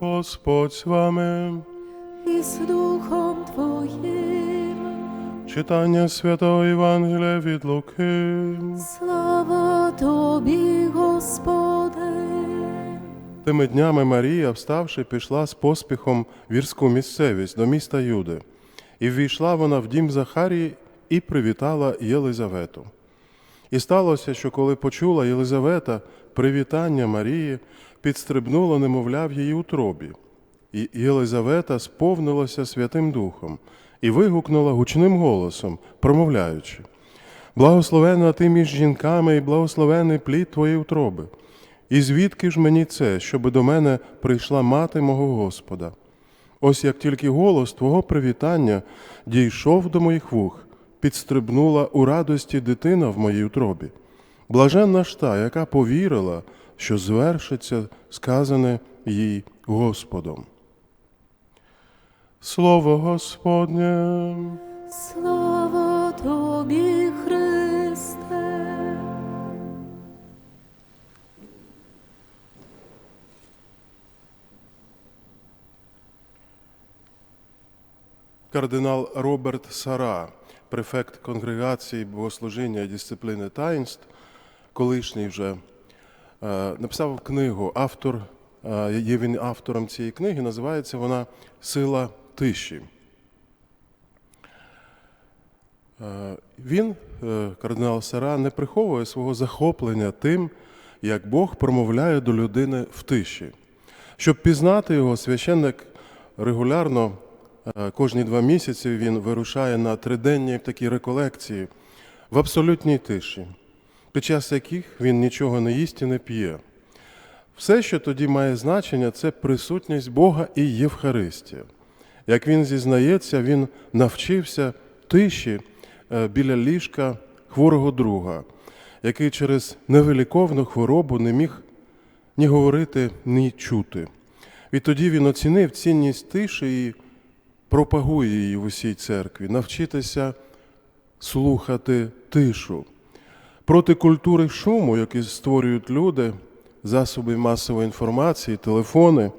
Господь з вами. і з Духом Твоїм. Читання Святого Євангелія від Луки. Слава Тобі, Господи. Тими днями Марія, вставши, пішла з поспіхом в вірську місцевість до міста Юди. І ввійшла вона в дім Захарії і привітала Єлизавету. І сталося, що коли почула Єлизавета привітання Марії, підстрибнуло немовля в її утробі. І Єлизавета сповнилася Святим Духом і вигукнула гучним голосом, промовляючи: Благословена ти між жінками, і благословений плід твоєї утроби. І звідки ж мені це, щоби до мене прийшла мати мого Господа? Ось як тільки голос Твого привітання дійшов до моїх вух, підстрибнула у радості дитина в моїй утробі. Блаженна ж та, яка повірила, що звершиться сказане їй Господом. Слово Господнє. Слава Тобі, Христе. Кардинал Роберт Сара, префект конгрегації богослужіння і дисципліни таїнств, колишній вже, е, написав книгу. Автор, е, є він автором цієї книги, називається вона Сила тиші. Е, Він, кардинал Сара, не приховує свого захоплення тим, як Бог промовляє до людини в тиші. Щоб пізнати його, священник регулярно кожні два місяці він вирушає на триденні такі реколекції в абсолютній тиші, під час яких він нічого не їсть і не п'є. Все, що тоді має значення, це присутність Бога і Євхаристія. Як він зізнається, він навчився тиші е, біля ліжка хворого друга, який через невиліковну хворобу не міг ні говорити, ні чути. Відтоді він оцінив цінність тиші і пропагує її в усій церкві, навчитися слухати тишу. Проти культури шуму, який створюють люди, засоби масової інформації, телефони,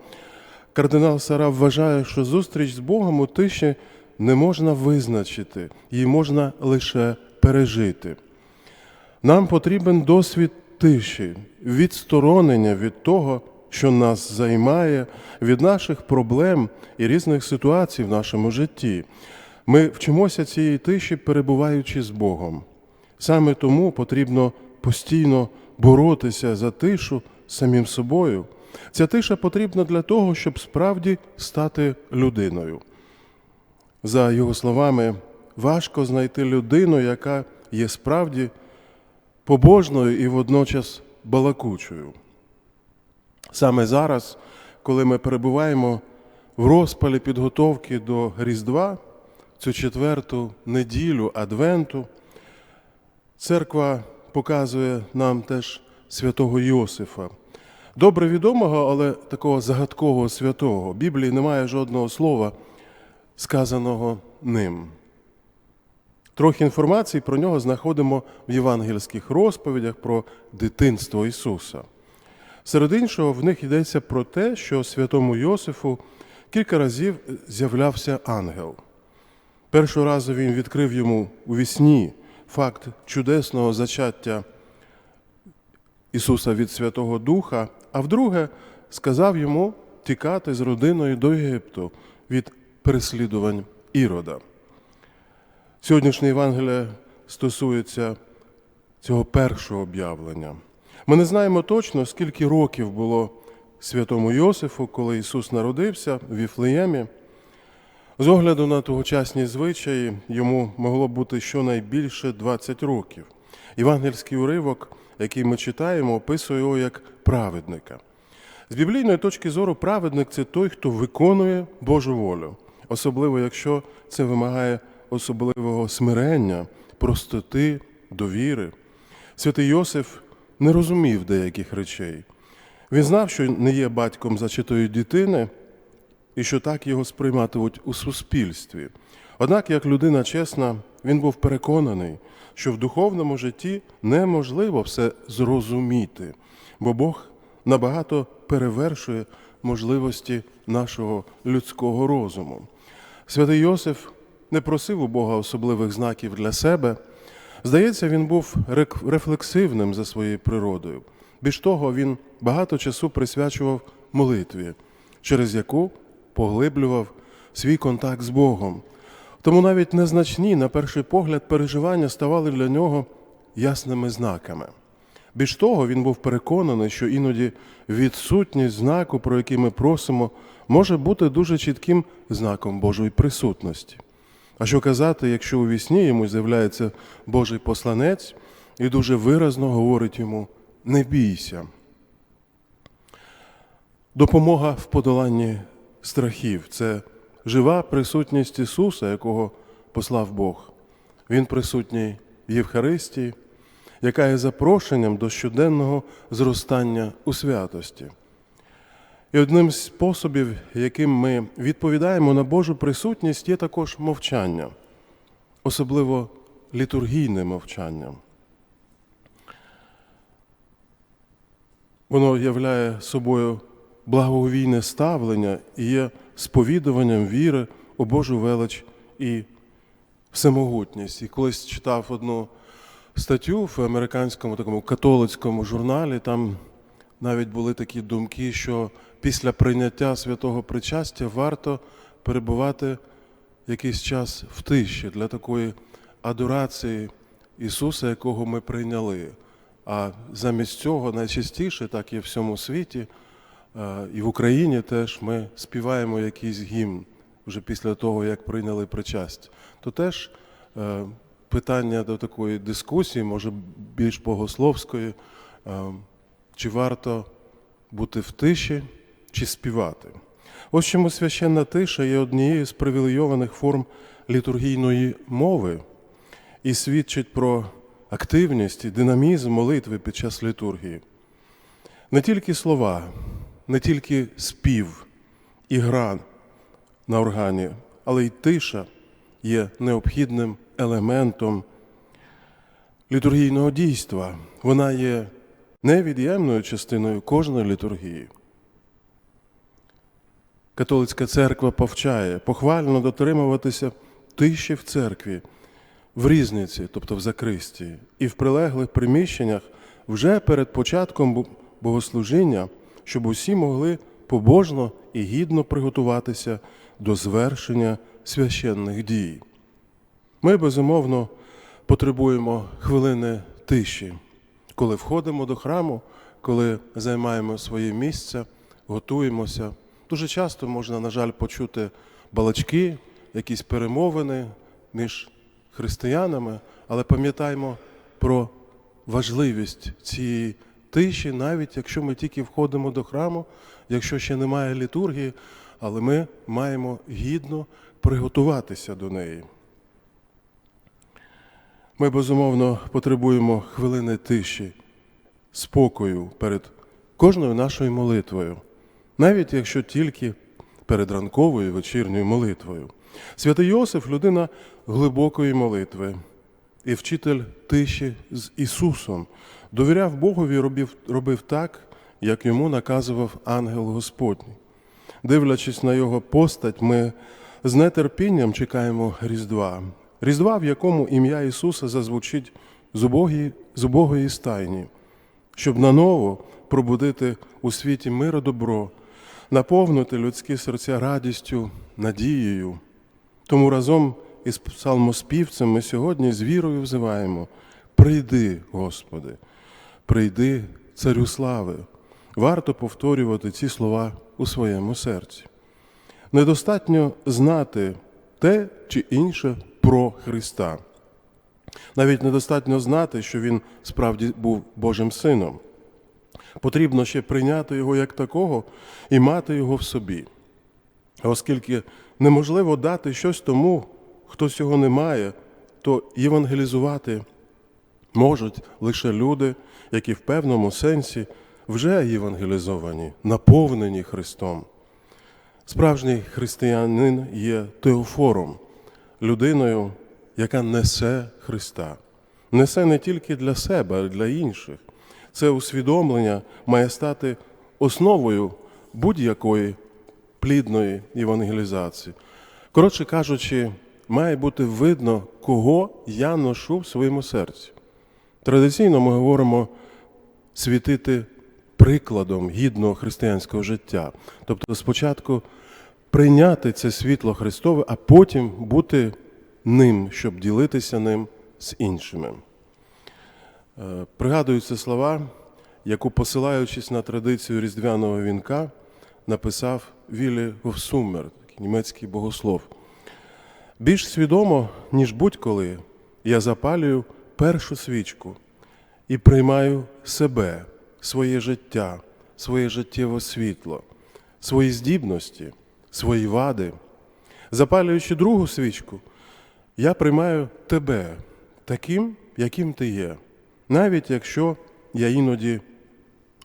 кардинал Сара вважає, що зустріч з Богом у тиші не можна визначити, її можна лише пережити. Нам потрібен досвід тиші, відсторонення від того, що нас займає, від наших проблем і різних ситуацій в нашому житті. Ми вчимося цієї тиші, перебуваючи з Богом. Саме тому потрібно постійно боротися за тишу самим собою. Ця тиша потрібна для того, щоб справді стати людиною. За його словами, важко знайти людину, яка є справді побожною і водночас балакучою. Саме зараз, коли ми перебуваємо в розпалі підготовки до Різдва, цю четверту неділю Адвенту, церква показує нам теж святого Йосифа. Добре відомого, але такого загадкового святого. В Біблії немає жодного слова, сказаного ним. Трохи інформації про нього знаходимо в євангельських розповідях про дитинство Ісуса. Серед іншого, в них йдеться про те, що святому Йосифу кілька разів з'являвся ангел. Першого разу він відкрив йому у вісні факт чудесного зачаття Ісуса від Святого Духа, а вдруге сказав йому тікати з родиною до Єгипту від переслідувань Ірода. Сьогоднішнє Євангеліє стосується цього першого об'явлення. Ми не знаємо точно, скільки років було святому Йосифу, коли Ісус народився в Віфлеємі. З огляду на тогочасні звичаї йому могло бути щонайбільше 20 років. Євангельський уривок, який ми читаємо, описує його як праведника. З біблійної точки зору, праведник це той, хто виконує Божу волю, особливо якщо це вимагає особливого смирення, простоти, довіри. Святий Йосиф не розумів деяких речей. Він знав, що не є батьком зачатої дитини і що так його сприйматимуть у суспільстві. Однак, як людина чесна, він був переконаний, що в духовному житті неможливо все зрозуміти, бо Бог набагато перевершує можливості нашого людського розуму. Святий Йосиф не просив у Бога особливих знаків для себе. Здається, він був рефлексивним за своєю природою. Більш того, він багато часу присвячував молитві, через яку поглиблював свій контакт з Богом. Тому навіть незначні, на перший погляд, переживання ставали для нього ясними знаками. Більш того, він був переконаний, що іноді відсутність знаку, про який ми просимо, може бути дуже чітким знаком Божої присутності. А що казати, якщо у вісні йому з'являється Божий посланець і дуже виразно говорить йому: не бійся. Допомога в подоланні страхів це жива присутність Ісуса, якого послав Бог. Він присутній в Євхаристії, яка є запрошенням до щоденного зростання у святості. І одним з способів, яким ми відповідаємо на Божу присутність, є також мовчання, особливо літургійне мовчання. Воно являє собою благовійне ставлення і є сповідуванням віри у Божу велич і всемогутність. І колись читав одну статтю в американському такому католицькому журналі, там навіть були такі думки, що після прийняття святого причастя варто перебувати якийсь час в тиші для такої адорації Ісуса, якого ми прийняли. А замість цього найчастіше, так і в всьому світі, е, і в Україні теж ми співаємо якийсь гімн вже після того, як прийняли причастя. То теж е, питання до такої дискусії, може більш богословської, е, чи варто бути в тиші, чи співати. Ось чому священна тиша є однією з привілейованих форм літургійної мови і свідчить про активність і динамізм молитви під час літургії. Не тільки слова, не тільки спів і гра на органі, але й тиша є необхідним елементом літургійного дійства. Вона є невід'ємною частиною кожної літургії. Католицька церква повчає похвально дотримуватися тиші в церкві, в різниці, тобто в закристії, і в прилеглих приміщеннях вже перед початком богослужіння, щоб усі могли побожно і гідно приготуватися до звершення священних дій. Ми, безумовно, потребуємо хвилини тиші, коли входимо до храму, коли займаємо своє місце, готуємося. Дуже часто можна, на жаль, почути балачки, якісь перемовини між християнами, але пам'ятаємо про важливість цієї тиші, навіть якщо ми тільки входимо до храму, якщо ще немає літургії, але ми маємо гідно приготуватися до неї. Ми безумовно потребуємо хвилини тиші, спокою перед кожною нашою молитвою, навіть якщо тільки перед ранковою вечірньою молитвою. Святий Йосиф людина глибокої молитви і вчитель тиші з Ісусом, довіряв Богові робив, робив так, як йому наказував ангел Господній. Дивлячись на його постать, ми з нетерпінням чекаємо Різдва. Різдва, в якому ім'я Ісуса зазвучить з убогої, з убогої стайні, щоб наново пробудити у світі мир добро, наповнити людські серця радістю, надією. Тому разом із псалмоспівцем ми сьогодні з вірою взиваємо: прийди, Господи, прийди, Царю слави. Варто повторювати ці слова у своєму серці. Недостатньо знати те чи інше про Христа. Навіть недостатньо знати, що Він справді був Божим Сином. Потрібно ще прийняти його як такого і мати його в собі. Оскільки неможливо дати щось тому, хто цього не має, то євангелізувати можуть лише люди, які в певному сенсі вже євангелізовані, наповнені Христом. Справжній християнин є теофором, людиною, яка несе Христа. Несе не тільки для себе, а й для інших. Це усвідомлення має стати основою будь-якої плідної евангелізації. Коротше кажучи, має бути видно, кого я ношу в своєму серці. Традиційно ми говоримо світити прикладом гідного християнського життя. Тобто спочатку прийняти це світло Христове, а потім бути ним, щоб ділитися ним з іншими. Е, Пригадуються слова, яку, посилаючись на традицію різдвяного вінка, написав Вілі такий німецький богослов. Більш свідомо, ніж будь-коли, я запалюю першу свічку і приймаю себе, своє життя, своє життєве світло, свої здібності, свої вади. Запалюючи другу свічку, я приймаю тебе таким, яким ти є, навіть якщо я іноді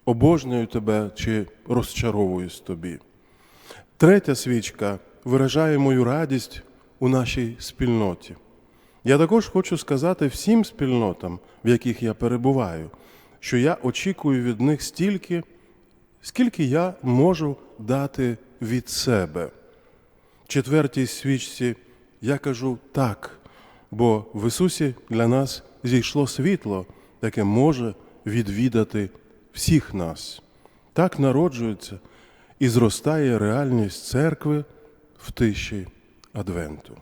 обожнюю тебе чи розчаровуюсь тобі. Третя свічка виражає мою радість у нашій спільноті. Я також хочу сказати всім спільнотам, в яких я перебуваю, що я очікую від них стільки, скільки я можу дати від себе. Четвертій свічці я кажу так, бо в Ісусі для нас зійшло світло, яке може відвідати всіх нас. Так народжується і зростає реальність церкви в тиші Адвенту.